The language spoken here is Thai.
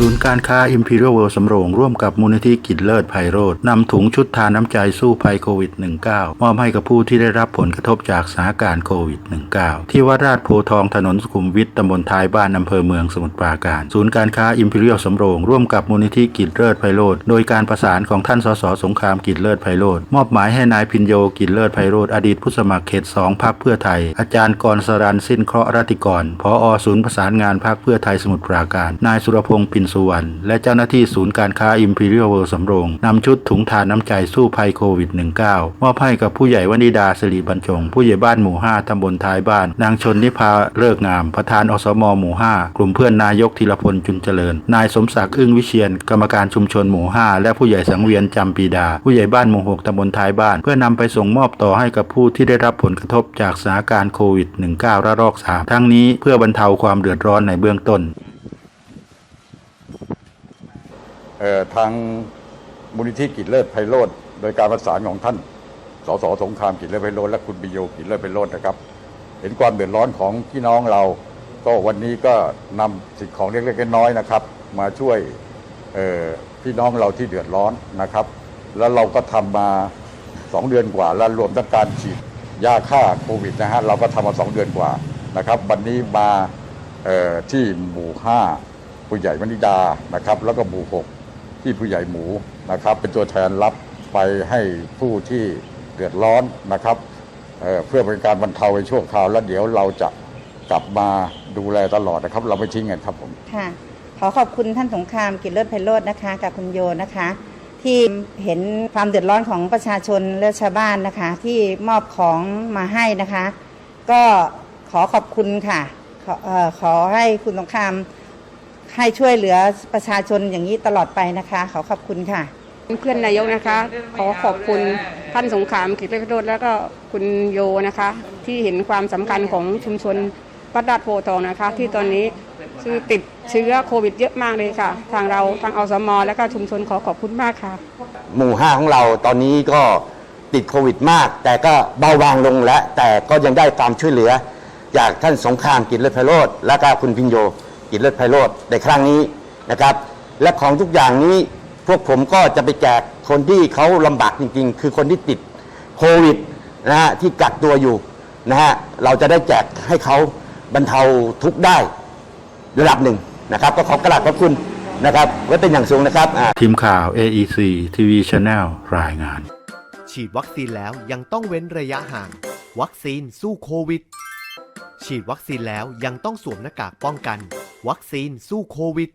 ศูนย์การค้า Imperial World สำโรงร่วมกับมูลนิธิกิจเลิศไพโรธนำถุงชุดทานน้ำใจสู้ภัยโควิด -19 มอบให้กับผู้ที่ได้รับผลกระทบจากสถานการณ์โควิด -19 ที่วัดราชโพทองถนนสุขุมวิทตำบลท้ายบ้านอำเภอเมืองสมุทรปราการ ศูนย์การค้า Imperial สำโรงร่วมกับมูลนิธิกิจเลิศไพโรธโดยการประสานของท่านสสสงครามกิจเลิศไพโรธมอบหมายให้นายพินโยกิจเลิศไพโรธอดีตผู้สมัครเขต2พรรคเพื่อไทย อาจารย์กรสรันสิ้นเคราะห์รัติกรผอศูนย์ประสานงานพรรคเพื่อไทยสมุทรปราการ นายสุรพงษ์ปินสุวรรณและเจ้าหน้าที่ศูนย์การค้า Imperial World สำโรงนำชุดถุงทานน้ำใจสู้ภัยโควิด -19 มอบให้กับผู้ใหญ่วนิดาสิริบรรจง ผู้ใหญ่บ้านหมู่ 5 ตำบลท้ายบ้าน นางชนนิพาเลิกงาม ประธานอสมหมู่ 5 กลุ่มเพื่อนนายกธีรพลจุนเจริญ นายสมศักดิ์อึ้งวิเชียน กรรมการชุมชนหมู่ 5 และผู้ใหญ่สังเวียนจำปีดา ผู้ใหญ่บ้านหมู่ 6 ตำบลท้ายบ้าน เพื่อนำไปส่งมอบต่อให้กับผู้ที่ได้รับผลกระทบจากสถานการณ์โควิด -19 ระลอก3ทั้งนี้เพื่อบรรเทาความเดือดร้อนในเบื้องต้น เอ่อ ทางมูลนิธิกิจเลิศไพโรธโดยการประสานของท่าน สสสงครามกิจเลิศไพโรธและคุณบิโยกิจเลิศไพโรธนะครับ เห็นความเดือดร้อนของพี่น้องเรา ก็วันนี้ก็นำสิ่งของเล็กๆน้อยๆนะครับ มาช่วยพี่น้องเราที่เดือดร้อนนะครับ แล้วเราก็ทำมาสองเดือนกว่า แล้วรวมทั้งการฉีดยาฆ่าโควิดนะฮะเราก็ทำมาสองเดือนกว่านะครับ วันนี้มาที่หมู่ห้าผู้ใหญ่วนิดานะครับ แล้วก็หมู่หก ที่ผู้ใหญ่หมูนะครับ เป็นตัวแทนรับไปให้ผู้ที่เดือดร้อนนะครับเเพื่อเป็นการบรรเทาในช่วงคราวแล้วเดี๋ยวเราจะกลับมาดูแลตลอดนะครับ เราไม่ทิ้งกันครับผมค่ะขอขอบคุณท่านสงครามกิจเลิศไพโรจน์นะคะกับคุณโยนะคะ ที่เห็นความเดือดร้อนของประชาชนและชาวบ้านนะคะ ที่มอบของมาให้นะคะ ก็ขอขอบคุณค่ะขออขอให้คุณสงคราม ให้ช่วยเหลือประชาชนอย่างนี้ตลอดไปนะคะ ขอขอบคุณค่ะ เพื่อนนายกนะคะ ขอขอบคุณท่านสงขรามกิจเล็กโดดแล้วก็คุณโยนะคะ ที่เห็นความสำคัญของชุมชนวัดราชโพธิ์ทองนะคะ ที่ตอนนี้คือติดเชื้อโควิดเยอะมากเลยค่ะ ทางเราทางอสมและก็ชุมชนขอขอบคุณมากค่ะ หมู่ห้าของเราตอนนี้ก็ติดโควิดมาก แต่ก็เบาบางลงแล้วแต่ก็ยังได้ความช่วยเหลือ จากท่านสงครามกิจเลิศไพโรธและก็คุณพิญโย กิจเลิศไพโรธในครั้งนี้นะครับ และของทุกอย่างนี้พวกผมก็จะไปแจกคนที่เขาลำบากจริงๆ คือคนที่ติดโควิดนะฮะที่กักตัวอยู่นะฮะเราจะได้แจกให้เขาบรรเทาทุกข์ได้ระดับหนึ่งนะครับ ก็ขอกราบขอบคุณนะครับไว้เป็นอย่างสูงนะครับอ่าทีมข่าว AEC TV Channel รายงาน ฉีดวัคซีนแล้วยังต้องเว้นระยะห่าง วัคซีนสู้โควิด ฉีดวัคซีนแล้วยังต้องสวมหน้ากากป้องกัน วัคซีนสู้โควิด